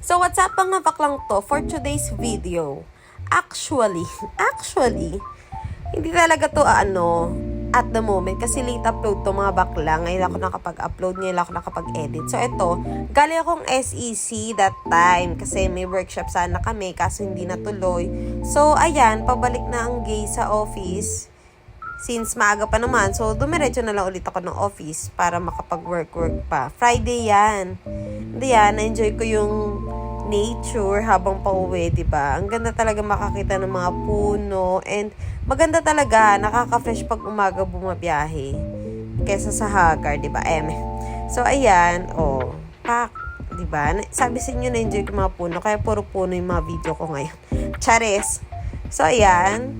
So, what's up mga baklang to for today's video? Actually, actually, hindi talaga to ano, at the moment, kasi late upload to mga bakla. Ngayon ako nakapag-upload, ngayon ako nakapag-edit. So, ito, galing akong SEC that time, kasi may workshop sana kami, kaso hindi natuloy. So, ayan, pabalik na ang gay sa office since maaga pa naman. So, dumiretso na lang ulit ako ng office para makapag-work-work pa. Friday yan. Hindi yan, na-enjoy ko yung nature habang pauwi, di ba? Ang ganda talaga makakita ng mga puno and maganda talaga, nakaka-fresh pag umaga bumabiyahe kesa sa hagar, di ba? Em. So, ayan, oh, pak, di ba? Na- Sabi sa inyo, na-enjoy ko yung mga puno, kaya puro puno yung mga video ko ngayon. Chares. So, ayan,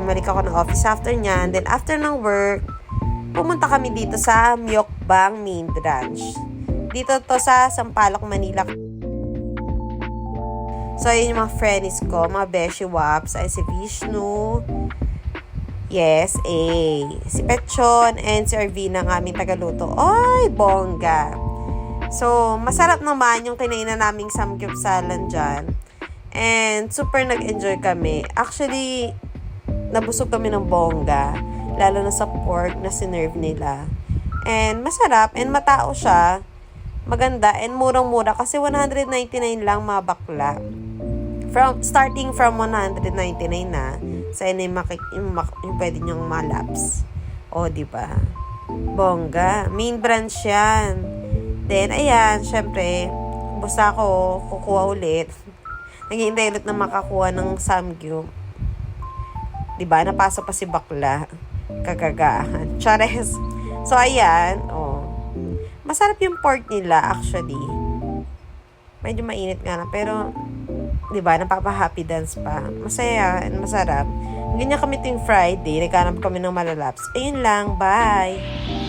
bumalik ako ng office after niyan. Then, after ng work, pumunta kami dito sa Myokbang Main Branch. Dito to sa Sampaloc, Manila. So, yun yung mga friends ko, mga Beshi Waps, ay si Vishnu, yes, A, si Petchon, and si Arvina ng aming tagaluto. Ay, bongga! So, masarap naman yung kinainan naming samgyupsalan dyan. And super nag-enjoy kami. Actually, nabusog kami ng bongga. Lalo na sa pork na sinerve nila. And masarap. And matao siya. Maganda. And murang-mura. Kasi 199 lang mga bakla. From, starting from 199 na. Sa inyo yung, maki, yung, yung pwede nyong malaps. O, di ba? Bongga. Main branch yan. Then, ayan, syempre, basta ako, kukuha ulit. Naghihintay ulit na makakuha ng samgyup. 'di ba? Napasok pa si bakla. Kagagahan. Chares. So, ayan. Oh. Masarap yung pork nila, actually. Medyo mainit nga na. Pero, 'di ba? Napapa-happy dance pa. Masaya masarap. Ganyan kami ting Friday. Nagkanap kami ng malalaps. Ayun lang. Bye!